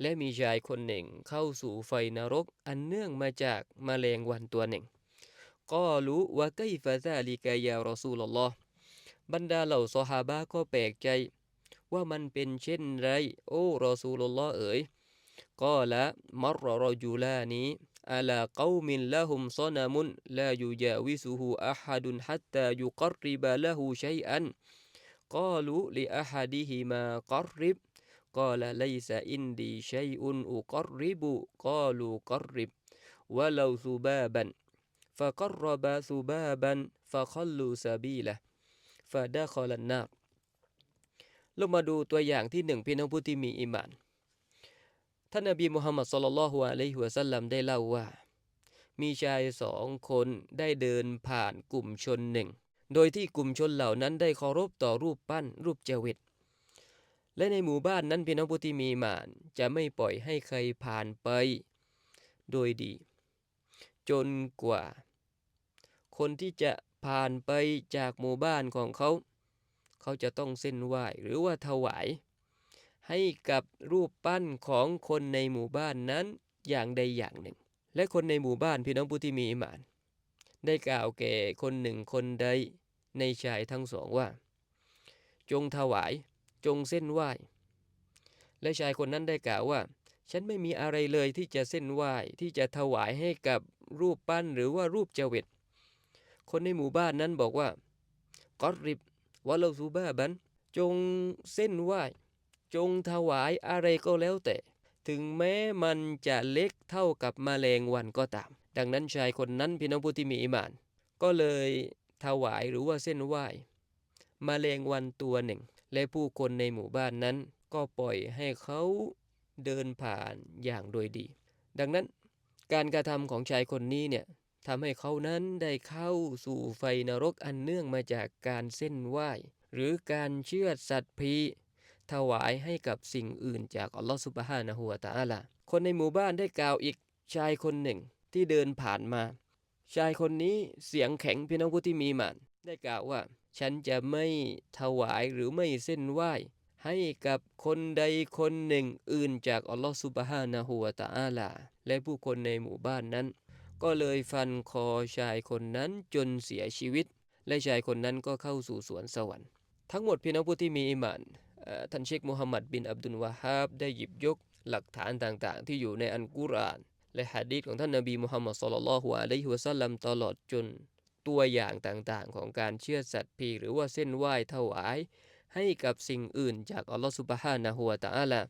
และมีชายคนหนึ่งเข้าสู่ไฟนรกอันเนื่องมาจากมแมลงวันตัวหนึ่งก็รู้ว่าไกฟะซาลิกายารอซูลลอฮ์บรรดาเหล่าซอฮาบะก็แปลกใจ ว่ามันเป็นเช่นไร โอ้รอซูลลอฮ์เอ๋ยก็ละมัรรจูลานีอาลาเกามินละหุมซนามุนลายูยาวิสุฮูอะฮัดุนฮัตตายุกริบะละหูชัยอันกาลูลิอะฮัดิฮิมากริบ قال ليس عندي شيء أقرب قالوا قرب ولو ذبابا فقرب ذبابا فخلوا سبيله فدخل النار เรามาดูตัวอย่างที่หนึ่งพี่น้องผู้ที่มีอิมาน ท่านนบีมุฮัมมัดสุลลัลฮุอะลัยฮิวะสัลลัมได้เล่าว่า มีชายสองคนได้เดินผ่านกลุ่มชนหนึ่ง โดยที่กลุ่มชนเหล่านั้นได้เคารพต่อรูปปั้นรูปเจวิต และในหมู่บ้านนั้นพี่น้องผู้ที่มีมานจะไม่ปล่อยให้ใครผ่านไป โดยดี จนกว่า คนที่จะผ่านไปจากหมู่บ้านของเขา เขาจะต้องเส้นไหว้หรือว่าถวาย ให้กับรูปปั้นของคนในหมู่บ้านนั้นอย่างใดอย่างหนึ่ง และคนในหมู่บ้านพี่น้องผู้ที่มีอิมาน ได้กล่าวแก่คนหนึ่งคนใดในชายทั้งสองว่า จงถวาย จงเส้นไหว้ และชายคนนั้นได้กล่าวว่า ฉันไม่มีอะไรเลยที่จะเส้นไหว้ที่จะถวายให้กับรูปปั้นหรือว่ารูปเจวิตคนในหมู่บ้านนั้นบอกว่ากอริบวะลาซูบาบันจงเส้นไหว้จงถวายอะไรก็แล้วแต่ ถึงแม้มันจะเล็กเท่ากับมแมลงวันก็ตาม ดังนั้นชายคนนั้นพี่น้องผู้ที่มีอิมาน ก็เลยถวายหรือว่าเส้นไหว้มแมลงวันตัวหนึ่ง และผู้คนในหมู่บ้านนั้น ก็ปล่อยให้เขาเดินผ่านอย่างโดยดี ดังนั้นการกระทำของชายคนนี้เนี่ยทำให้เขานั้นได้เข้าสู่ไฟนรกอันเนื่องมาจากการเส้นไหว้ หรือการเชื่อสัตว์พีถวายให้กับสิ่งอื่นจากอัลลอฮฺสุบฮานะฮูวาตาอัลาคนในหมู่บ้านได้กล่าวอีกชายคนหนึ่งที่เดินผ่านมา ชายคนนี้เสียงแข็งพี่น้องผู้ที่มีมันได้กล่าวว่า ฉันจะไม่ถวายหรือไม่เส้นไหว้ ให้กับคนใดคนหนึ่งอื่นจากอัลลอฮฺสุบฮานะฮูวาตาอาลา และผู้คนในหมู่บ้านนั้น ก็เลยฟันคอชายคนนั้นจนเสียชีวิต และชายคนนั้นก็เข้าสู่สวนสวรรค์ ทั้งหมดพี่น้องผู้ที่มีอิมานท่านเชคมุฮัมมัดบินอับดุลวาฮาบได้หยิบยกหลักฐานต่างๆ ที่อยู่ในอันกุรอาน และฮะดีษของท่านนบีมุฮัมมัดสุลลัลฮุอะลัยฮิวะสัลลัมตลอดจน ตัวอย่างต่างๆ ของการเชื่อสัตว์พีหรือว่าเส้นไหว้ถวาย ให้กับสิ่งอื่นจากอัลลอฮฺสุบฮานะฮูวตะอาลา